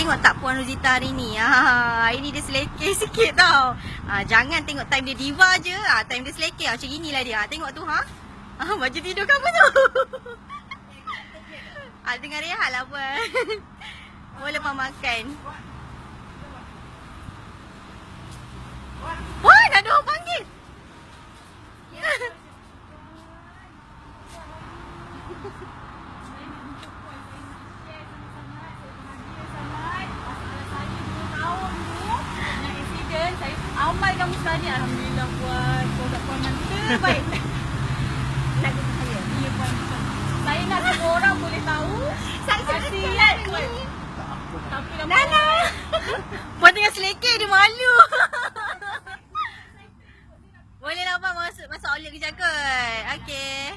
tengok tak Puan Rosita hari ni? Ha, hari ni dia selekeh sikit tau. Ha, jangan tengok time dia diva je. Ha, time dia selekeh macam inilah dia. Ha, tengok tu ha. Ha, baju tidur kamu tu. Ha, tengah rehat lah Puan. Boleh lepas makan. Puan ada orang panggil. Amal kamu sekali Alhamdulillah puan Produk puan yang terbaik Nak kata saya. Ya puan Saya nak semua orang boleh tahu Saya Hasiat puan Tapi dah Nana. Puan tengah selekeh dia malu. Boleh lah Puan masuk masuk outlet kejap kot. Okey.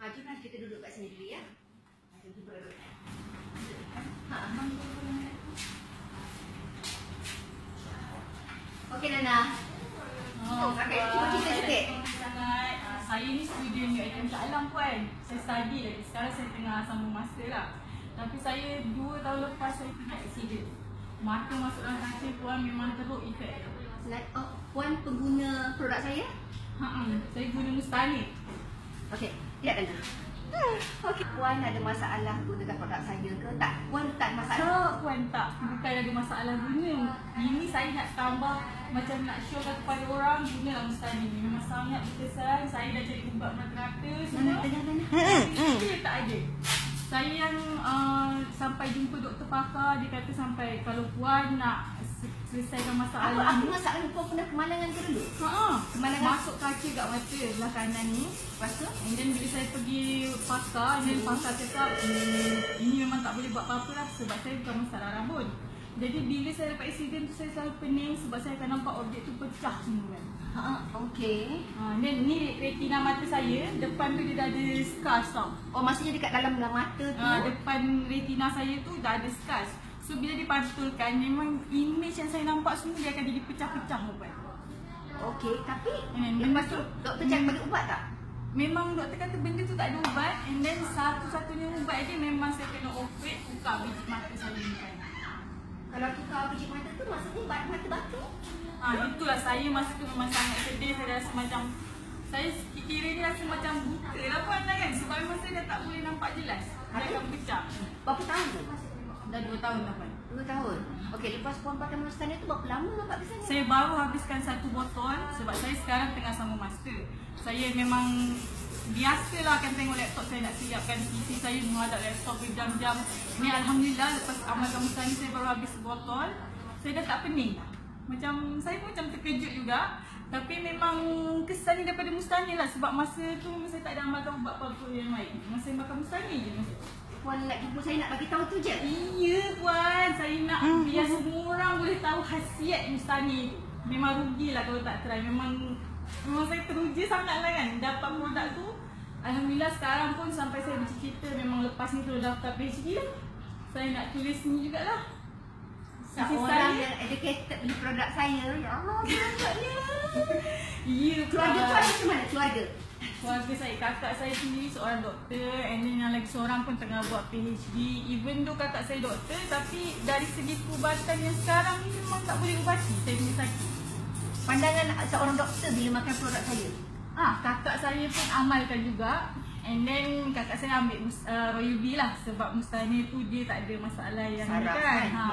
Ha, jom lah kita duduk kat sini dulu ya. Okey Nana. Oh, Okey, cuba cerita sikit. Ah, Saya ni student kat IKM Shah Alam puan. Saya study lagi. Sekarang saya tengah sambung master lah. Tapi saya dua tahun lepas saya kena accident. Mata masuk dalam kaca puan memang teruk efek. Like, oh, Puan pengguna produk saya? Ha saya guna mustani. Okey, tidak Nana. Hmm, Okey, Puan ada masalah gunakan produk saya ke? Tak, Puan tak masalah. Tak puan tak. Bukan ada masalah guna. Ini saya nak tambah macam nak show kepada orang guna lah mustani ni. Memang sangat berkesan. Saya dah cari ubat mata-mata semua. dengar Nana. Dia tak ada. Saya yang uh, sampai jumpa doktor pakar dia kata sampai kalau puan nak selesaikan Apa, masalah apa ni. masalah Puan pernah kemalangan ke dulu? Ha, Kemalangan? masuk kaca kat mata belah kanan ni. Lepas tu? And then bila saya pergi pakar, and then pakar cakap hmm, ini memang tak boleh buat apa-apa lah sebab saya bukan masalah rambut. Jadi bila saya dapat accident tu saya selalu pening sebab saya akan nampak objek tu pecah semua kan. Ha, okey. Ha, then ni retina mata saya, depan tu dia dah ada scars tau. Oh, maksudnya dekat dalam mata tu. Uh, depan retina saya tu dah ada scars. So bila dipantulkan memang image yang saya nampak semua dia akan jadi pecah-pecah bukan. Okey, tapi And lepas tu doktor cakap bagi ubat tak? Memang doktor kata benda tu tak ada ubat and then satu-satunya ubat dia memang saya kena operate buka biji mata saya ni kan. Kalau tukar biji mata tu maksudnya bat mata batu. Ha, itulah saya masa tu memang sangat sedih saya rasa macam saya kira dia rasa macam buta lah puan lah kan sebab memang saya dah tak boleh nampak jelas. Dia akan pecah. Berapa tahun tu? Dah 2 tahun dah puan. Dua tahun. Okey, lepas puan pakai mustani tu berapa lama nampak ke sana? Saya baru habiskan satu botol sebab saya sekarang tengah sama master. Saya memang biasalah akan tengok laptop saya nak siapkan PC saya menghadap laptop berjam-jam. Ni Alhamdulillah lepas amal kamu ni saya baru habis botol. Saya dah tak pening. Macam saya pun macam terkejut juga. Tapi memang kesan daripada Mustani lah sebab masa tu saya tak ada amalkan ubat apa-apa yang lain. Saya makan Mustani je masa tu. Puan nak jumpa saya nak bagi tahu tu je. Iya puan, saya nak biar semua orang boleh tahu khasiat Mustani tu. Memang rugilah kalau tak try. Memang memang saya teruja sangat lah kan dapat produk tu. Alhamdulillah sekarang pun sampai saya bercita memang lepas ni terus daftar PhD lah. Saya nak tulis ni jugalah. Seorang saya. yang educated beli produk saya. Ya Allah, nampaknya. Iya Keluarga puan. puan macam mana? Keluarga? Keluarga saya, kakak saya sendiri seorang doktor and then yang lagi seorang pun tengah buat PhD even though kakak saya doktor tapi dari segi perubatan yang sekarang ni memang tak boleh ubati saya punya sakit Pandangan seorang doktor bila makan produk saya. ah kakak saya pun amalkan juga and then kakak saya ambil uh, Royal B lah sebab mustahil tu dia tak ada masalah yang ni Saraf kan kan? ha.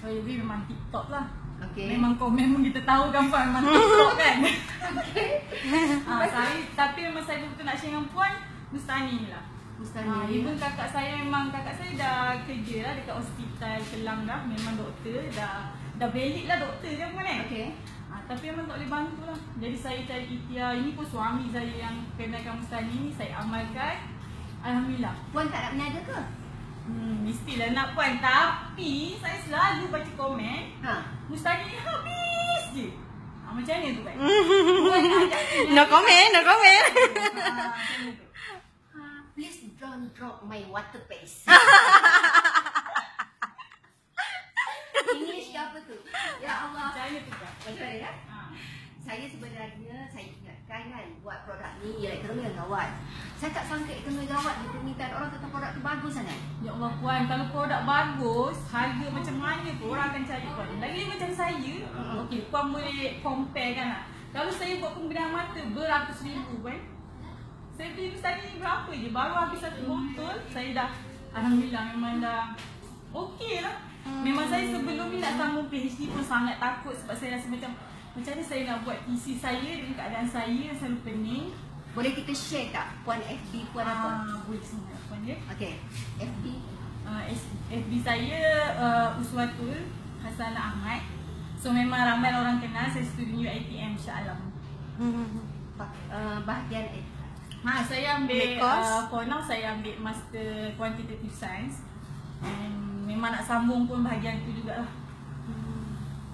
Royal B memang TikTok lah Okey. Memang komen kita tahu Puan memang TikTok kan ha, saya, Tapi memang saya betul nak share dengan Puan Mustani ni lah Mustani. Ha, even kakak saya memang kakak saya dah kerja lah dekat hospital Kelang dah memang doktor dah dah valid lah doktor kan kan eh. Okey. Ha, tapi memang tak boleh bantu lah. Jadi saya cari ikhtiar ini pun suami saya yang kenalkan mustani ni saya amalkan. Alhamdulillah. Puan tak nak meniaga ke? Hmm, mestilah nak puan tapi saya selalu baca komen Ha. mustani ni habis je. Ha, macam mana tu kan? No comment, no comment. Ha? Ah, Please don't drop my water paste. English ke apa tu? Ya Allah. Macam mana tu kan? Macam mana ya? Ha. Saya sebenarnya saya buat produk ni yang gawat. Saya tak sangka ekonomi gawat ni permintaan orang tentang produk tu bagus sangat. Ya Allah puan, kalau produk bagus, harga macam mana pun orang akan cari puan. Lagi macam saya, okey, puan boleh compare kan lah. Kalau saya buat pembedahan mata beratus ribu puan, saya beli tadi berapa je, baru habis satu botol, saya dah, Alhamdulillah memang dah okey lah. Memang saya sebelum ni nak sambung PhD pun sangat takut sebab saya rasa macam macam mana saya nak buat isi saya dengan keadaan saya yang selalu pening. Boleh kita share tak puan FB puan apa? Ah, boleh sangat puan ya. Okey. FB uh, S- FB saya uh, Uswatul Hasanah Ahmad. So memang ramai orang kenal saya student UiTM Shah Alam. uh, bahagian eh, Ha, saya ambil uh, for now saya ambil Master Quantitative Science and memang nak sambung pun bahagian tu jugalah.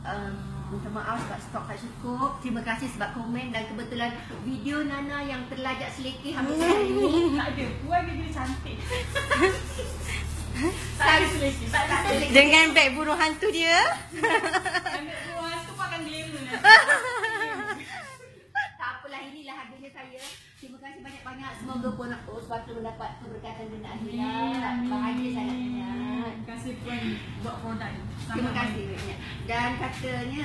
um, minta maaf sebab stok tak cukup. Terima kasih sebab komen dan kebetulan video Nana yang terlajak selekeh hampir hari ni. Tak ada, puan dia cantik. tak ada selesai, tak ada selesai. Dengan beg burung hantu dia. Ambil puan tu pun akan apalah harganya saya. Terima kasih banyak-banyak. Semoga pun oh, suatu mendapat keberkatan dunia akhirat. Bahagia sangat sangat. Terima kasih puan buat produk ni. Terima kasih banyak. Dan katanya